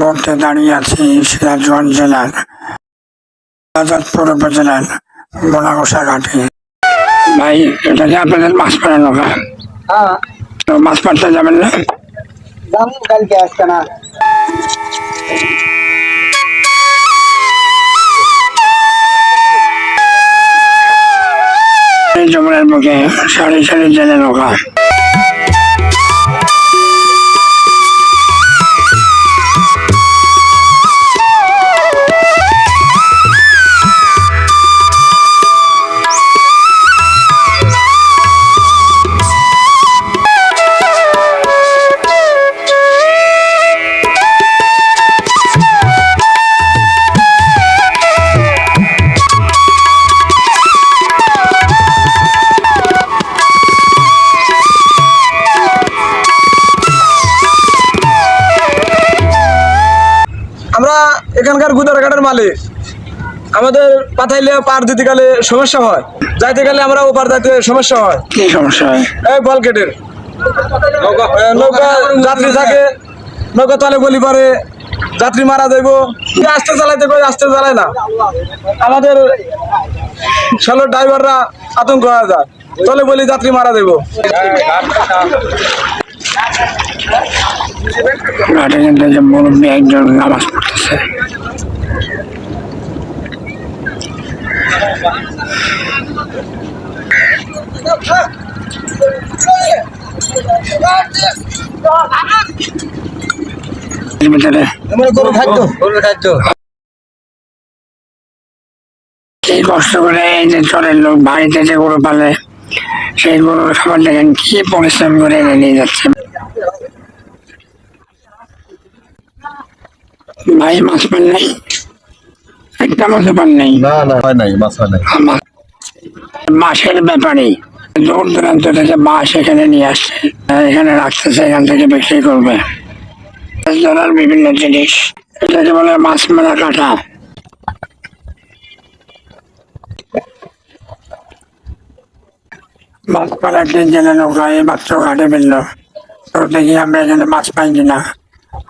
মুহূর্তে দাঁড়িয়ে আছি সিরাজগঞ্জ জেলার আজাদপুর উপজেলার মোনাগোসা ঘাটে। ভাই এটা কি আপনাদের মাছ মারা নৌকা? হ্যাঁ। তো মাছ মারতে যাবেন না? কালকে আসবে না। যমুনার বুকে সারি সারি জেলে নৌকা। এখানকার গুদারাঘাটের মালিক। আমাদের পাথাইলে পার দিতে গেলে সমস্যা হয়। যাইতে গেলে আমরা ওপার যাইতে সমস্যা হয়। কি সমস্যা হয়? এই বলকেটের। নৌকা যাত্রী থাকে নৌকা তলে গলি পারে যাত্রী মারা দেব আস্তে চালাইতে কই আস্তে চালায় না। আমাদের ষোলো ড্রাইভাররা আতঙ্ক হয়ে যায়। তলে বলি যাত্রী মারা দেব কিন্তু যে একজন নামাজ পড়তেছে গরু কষ্ট করে এই যে চরের লোক বাড়িতে যে গরু পালে, সেই গরু খাবার দেখেন কি পরিশ্রম করে এনে নিয়ে যাচ্ছে। ভাই মাছ পান নাই? একটা মাছও পান নাই? না না হয় নাই মাছ হয় নাই। আমার মাছের ব্যাপারে দূর দূরান্ত থেকে মাছ এখানে নিয়ে আসছে। এখানে রাখতেছে এখান থেকে বিক্রি করবে। ধরার বিভিন্ন জিনিস। এটাকে বলে মাছ মারা কাটা। মাছ মারা একদিন জেলে নৌকায় মাত্র ঘাটে ফেলল। তো দেখি আমরা এখানে মাছ পাই কিনা।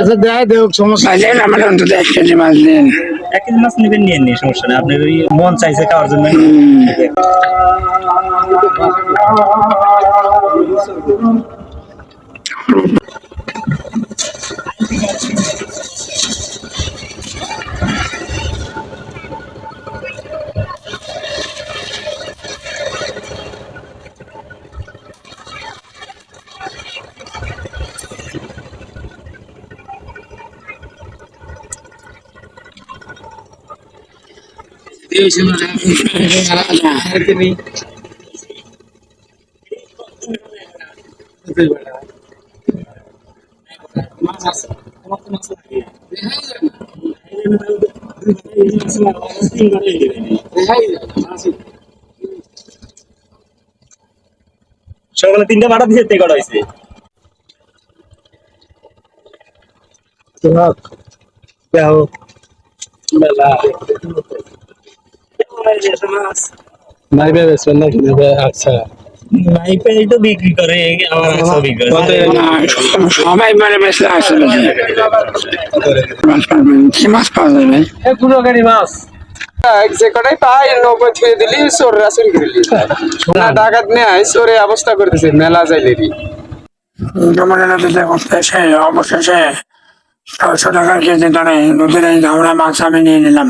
আচ্ছা দেয় দেখ সমস্যা বাজেন আমার অন্তত এক কেজি মাছ দিন। এক কেজি মাছ নেবেন নিয়ে নিয়ে সমস্যা নেই। আপনার ওই মন চাইছে খাওয়ার জন্য। সকালে তিনটা বাটা দিয়ে তে করা হয়েছে দেখো বেলা। নাই বেবেছেন নাকি আচ্ছা তো বিক্রি করে আমার বিক্রি করে সবাই মানে মাছ কি মাছ মাছ অবস্থা করতেছে মেলা নদীতে অবশেষে ছয়শো টাকার কেজি দরে নদীর এই মাছ আমি নিয়ে নিলাম।